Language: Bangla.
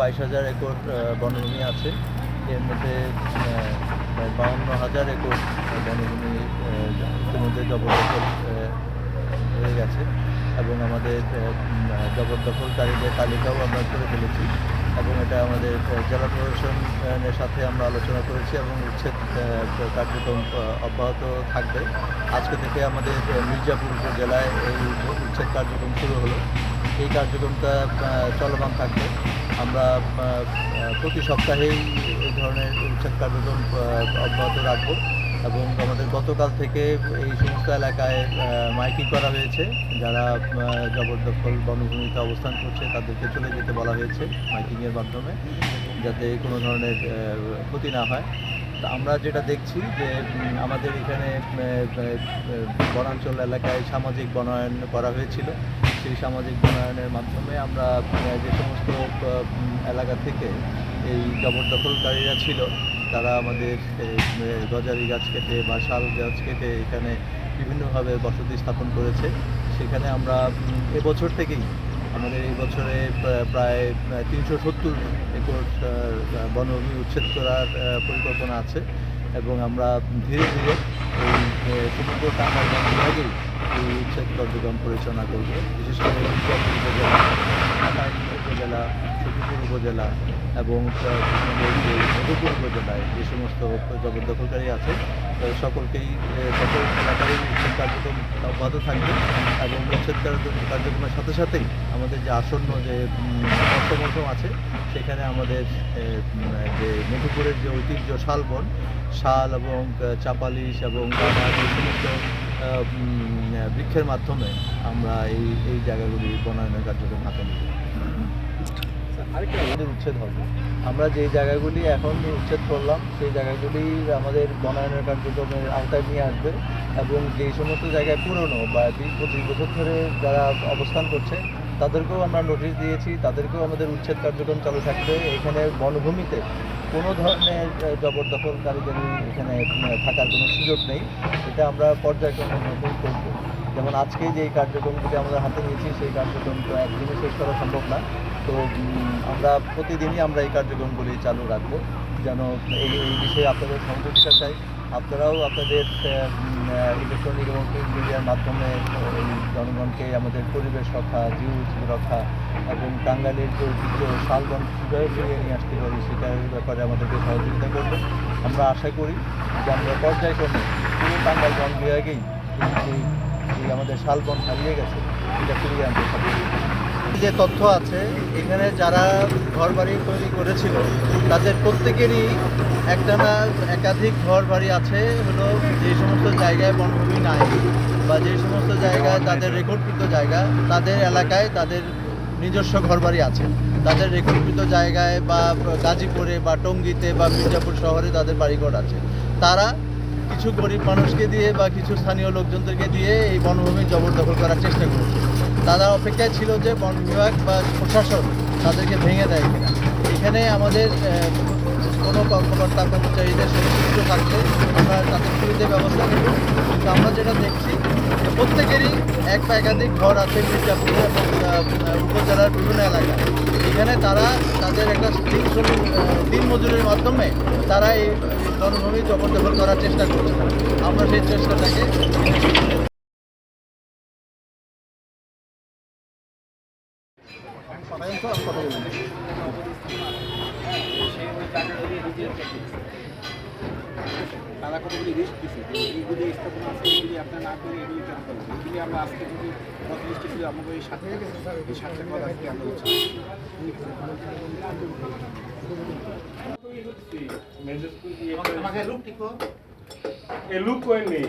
বাইশ হাজার একর বনভূমি আছে। এর মধ্যে প্রায় বাউন্ন হাজার একর বনভূমি ইতিমধ্যে জবরদখল হয়ে গেছে। এবং আমাদের জবরদখলকারীদের তালিকাও আমরা করে ফেলেছি। এবং এটা আমাদের জেলা প্রশাসনের সাথে আমরা আলোচনা করেছি এবং উচ্ছেদ কার্যক্রম অব্যাহত থাকবে। আজকে থেকে আমাদের মির্জাপুর উপজেলায় এই উচ্ছেদ কার্যক্রম শুরু হলো। এই কার্যক্রমটা চলমান থাকবে। আমরা প্রতি সপ্তাহেই এই ধরনের উচ্ছেদ কার্যক্রম অব্যাহত রাখব এবং আমাদের গতকাল থেকে এই সমস্ত এলাকায় মাইকিং করা হয়েছে। যারা জবরদখল বনভূমিতে অবস্থান করছে, তাদেরকে চলে যেতে বলা হয়েছে মাইকিংয়ের মাধ্যমে, যাতে কোনো ধরনের ক্ষতি না হয়। আমরা যেটা দেখছি যে আমাদের এখানে বনাঞ্চল এলাকায় সামাজিক বনায়ন করা হয়েছিল। সেই সামাজিক বনায়নের মাধ্যমে আমরা যে সমস্ত এলাকা থেকে এই জবরদখলকারীরা ছিল, তারা আমাদের গজারি গাছ কেটে বা শাল গাছ কেটে এখানে বিভিন্নভাবে বসতি স্থাপন করেছে। সেখানে আমরা এবছর থেকেই আমাদের এই বছরে প্রায় তিনশো সত্তর একর বনভূমি উচ্ছেদ করার পরিকল্পনা আছে এবং আমরা ধীরে ধীরে এই সমগ্র টাঙ্গাইল বিভাগেই এই উচ্ছেদ কার্যক্রম পরিচালনা করব। বিশেষ করে উপজেলা সখীপুর উপজেলা এবং মধুপুর উপজেলায় যে সমস্ত জবরদখলকারী আছে সকলকেই সকল এলাকারই উচ্ছেদ কার্যক্রম অব্যাহত থাকবে এবং উচ্ছেদ কার্যক্রমের সাথে সাথেই আমাদের যে আসন্ন যে উম, আছে সেখানে আমাদের যে মধুপুরের যে ঐতিহ্য শালবন শাল এবং চাপালিশ এবং গাঁদা এই সমস্ত বৃক্ষের মাধ্যমে আমরা এই এই জায়গাগুলি বনায়নের কার্যক্রম হাতে নিব। আমাদের উচ্ছেদ হবে। আমরা যে জায়গাগুলি এখন উচ্ছেদ করলাম, সেই জায়গাগুলি আমাদের বনায়নের কার্যক্রমের আওতায় নিয়ে আসবে এবং যে সমস্ত জায়গায় পুরনো বা বিশ পঁচিশ বছর ধরে যারা অবস্থান করছে, তাদেরকেও আমরা নোটিশ দিয়েছি, তাদেরকেও আমাদের উচ্ছেদ কার্যক্রম চালু থাকবে। এখানে বনভূমিতে কোনো ধরনের জবরদখলকারীদের এখানে থাকার কোনো সুযোগ নেই। এটা আমরা পর্যায়ক্রমের মধ্যেই করব। যেমন আজকে যে কার্যক্রমগুলি আমরা হাতে নিয়েছি, সেই কার্যক্রম তো একদিনে শেষ করা সম্ভব না। তো আমরা প্রতিদিনই আমরা এই কার্যক্রমগুলি চালু রাখব। যেন এই এই বিষয়ে আপনাদের সহযোগিতা চাই। আপনারাও আপনাদের ইলেকট্রনিক এবং প্রিন্ট মিডিয়ার মাধ্যমে, এই জনগণকে আমাদের পরিবেশ রক্ষা জীব রক্ষা এবং টাঙ্গাইলের যে ঐতিহ্য, শালবন কীভাবে ফিরিয়ে নিয়ে আসতে পারি সেটার ব্যাপারে আমাদেরকে সহযোগিতা করবে। আমরা আশা করি যে আমরা পর্যায়ক্রমে পুরো টাঙ্গাইল বন বিভাগেই এই আমাদের শালবন হারিয়ে গেছে, এটা ফিরিয়ে আনতে পারি যে তথ্য আছে, এখানে যারা ঘর বাড়ি তৈরি করেছিল, তাদের প্রত্যেকেরই একটা না একাধিক ঘর বাড়ি আছে, হলো যে সমস্ত জায়গায় বনভূমি নাই বা যে সমস্ত জায়গায় তাদের রেকর্ডকৃত জায়গা, তাদের এলাকায় তাদের নিজস্ব ঘরবাড়ি আছে। তাদের রেকর্ডকৃত জায়গায় বা গাজীপুরে বা টঙ্গীতে বা মির্জাপুর শহরে তাদের বাড়িঘর আছে। তারা কিছু গরিব মানুষকে দিয়ে বা কিছু স্থানীয় লোকজনদেরকে দিয়ে এই বনভূমি জবরদখল করার চেষ্টা করেছে। তারা অপেক্ষায় ছিল যে বন বিভাগ বা প্রশাসন তাদেরকে ভেঙে দেয় কিনা। এখানে আমাদের কোনো কর্মকর্তা, কর্মচারীদের সুনিশ্চিত থাকতে আমরা তাদের বিরুদ্ধে ব্যবস্থা নেব। কিন্তু আমরা যেটা দেখছি প্রত্যেকেরই এক বা একাধিক ঘর আছে মির্জাপুরে এবং উপজেলার বিভিন্ন এলাকায়। এখানে তারা তাদের একটা দিন শ্রমিক দিন মজুরির মাধ্যমে তারা এই জনভূমি জবরদখল করার চেষ্টা করছে। আমরা সেই চেষ্টাটাকে তারা কতগুলি রিস্ক দিচ্ছে এইগুলি স্থাপন আছে এগুলি আপনার না করে। এগুলি কেন করবেন এগুলি আমরা আজকে যদি গত লিস্টে আমাদের এই সাতটা এই সাতটা কল আজকে আমরা হচ্ছে আমাকে লুক ঠিক এ লুক করেন নেই